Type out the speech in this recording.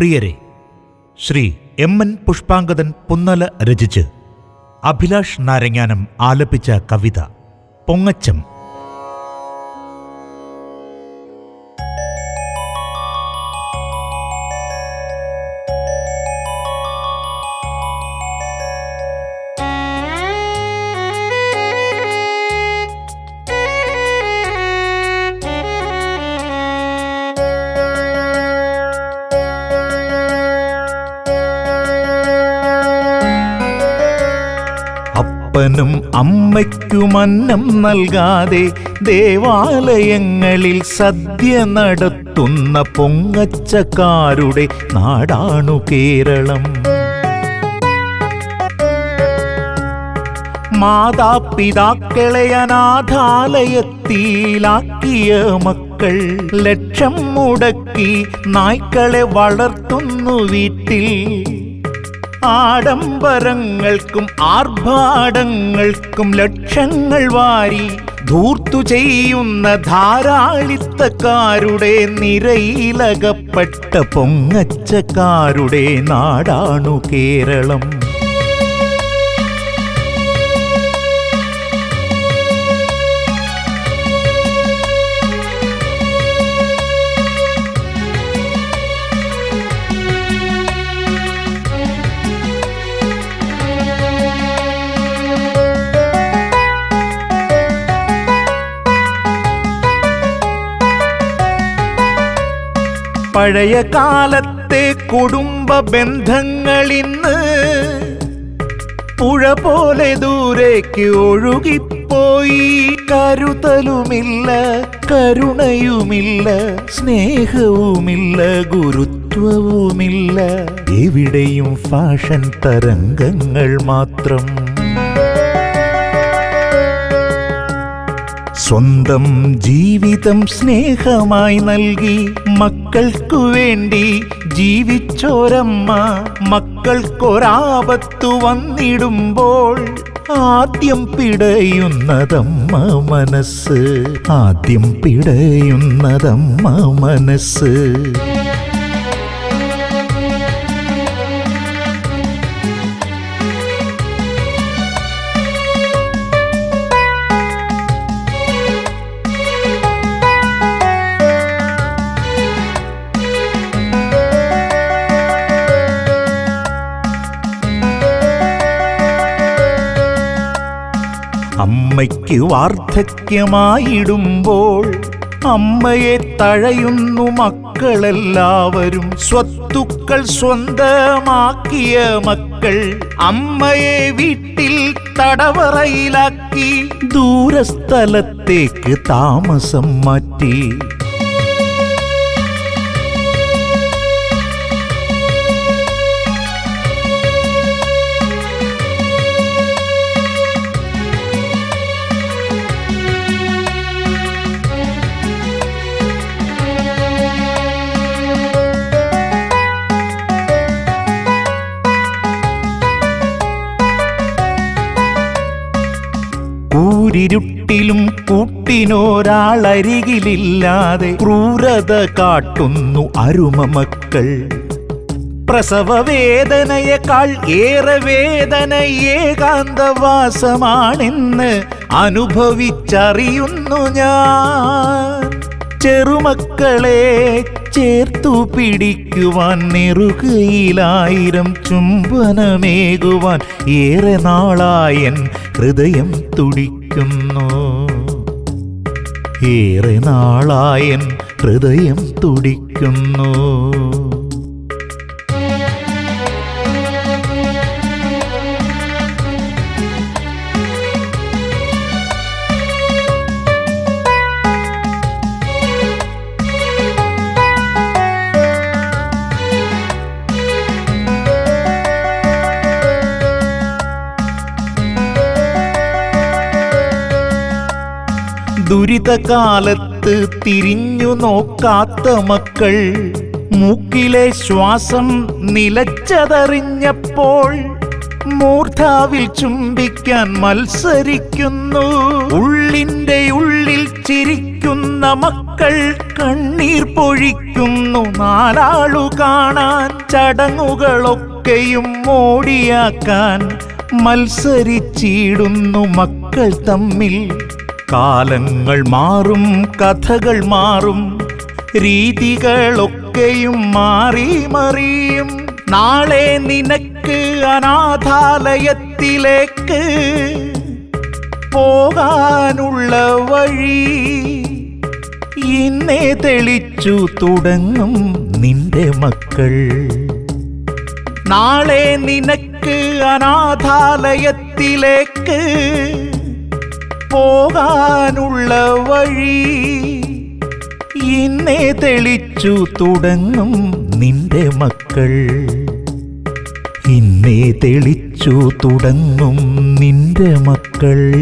പ്രിയരെ Shri M N Pushpangadan Punnala രചിച്ച് അഭിലാഷ് നാരങ്ങാനം ആലപിച്ച കവിത പൊങ്ങച്ചം. അപ്പനും അമ്മയ്ക്കുമന്നം നൽകാതെ ദേവാലയങ്ങളിൽ സദ്യ നടത്തുന്ന പൊങ്ങച്ചക്കാരുടെ നാടാണു കേരളം. മാതാപിതാക്കളെ അനാഥാലയത്തിലാക്കിയ മക്കൾ ലക്ഷം മുടക്കി നായ്ക്കളെ വളർത്തുന്നു വീട്ടിൽ. ആഡംബരങ്ങൾക്കും ആർഭാടങ്ങൾക്കും ലക്ഷങ്ങൾ വാരി ധൂർത്തു ചെയ്യുന്ന ധാരാളിത്തക്കാരുടെ നിരയിലകപ്പെട്ട പൊങ്ങച്ചക്കാരുടെ നാടാണു കേരളം. പഴയ കാലത്തെ കുടുംബ ബന്ധങ്ങളിന്ന് പുഴ പോലെ ദൂരേക്ക് ഒഴുകിപ്പോയി. കരുതലുമില്ല കരുണയുമില്ല സ്നേഹവുമില്ല ഗുരുത്വവുമില്ല. എവിടെയും ഫാഷൻ തരംഗങ്ങൾ മാത്രം സ്വന്തം ജീവിതം സ്നേഹമായി നൽകി മക്കൾക്കു വേണ്ടി ജീവിച്ചോരമ്മ മക്കൾക്കൊരാപത്തു വന്നിടുമ്പോൾ ആദ്യം പിടയുന്നതമ്മ മനസ്സ് ആദ്യം പിടയുന്നതമ്മ മനസ്സ്. അമ്മയ്ക്ക് വാർദ്ധക്യമായിടുമ്പോൾ അമ്മയെ തഴയുന്നു മക്കളെല്ലാവരും. സ്വത്തുക്കൾ സ്വന്തമാക്കിയ മക്കൾ അമ്മയെ വീട്ടിൽ തടവറയിലാക്കി ദൂരസ്ഥലത്തേക്ക് താമസം മാറ്റി. കൂരിരുട്ടിലും കൂട്ടിനൊരാളരികിലില്ലാതെ ക്രൂരത കാട്ടുന്നു അരുമ മക്കൾ പ്രസവ വേദനയേക്കാൾ ഏറെ വേദന ഏകാന്തവാസമാണെന്ന് അനുഭവിച്ചറിയുന്നു ഞാൻ. ചെറുമക്കളെ ചേർത്തു പിടിക്കുവാൻ നെറുകയിലായിരം ചുംബനമേകുവാൻ ഏറെ നാളായൻ ഹൃദയം തുടിക്കുന്നു ഏറെ നാളായൻ ഹൃദയം തുടിക്കുന്നു. ദുരിതകാലത്ത് തിരിഞ്ഞു നോക്കാത്ത മക്കൾ മൂക്കിലെ ശ്വാസം നിലച്ചതറിഞ്ഞപ്പോൾ മൂർധാവിൽ ചുംബിക്കാൻ മത്സരിക്കുന്നു. ഉള്ളിന്റെ ഉള്ളിൽ ചിരിക്കുന്ന മക്കൾ കണ്ണീർ പൊഴിക്കുന്നു. നാലാളു കാണാൻ ചടങ്ങുകളൊക്കെയും മോടിയാക്കാൻ മത്സരിച്ചിടുന്നു മക്കൾ തമ്മിൽ. കാലങ്ങൾ മാറും കഥകൾ മാറും രീതികളൊക്കെയും മാറി മറിയും. നാളെ നിനക്ക് അനാഥാലയത്തിലേക്ക് പോകാനുള്ള വഴി ഇന്നെ തെളിച്ചു തുടങ്ങും നിന്റെ മക്കൾ. നാളെ നിനക്ക് അനാഥാലയത്തിലേക്ക് പോകാനുള്ള വഴി. ഇന്നേ തെളിച്ചു തുടങ്ങും നിന്റെ മക്കൾ. ഇന്നേ തെളിച്ചു തുടങ്ങും നിന്റെ മക്കൾ.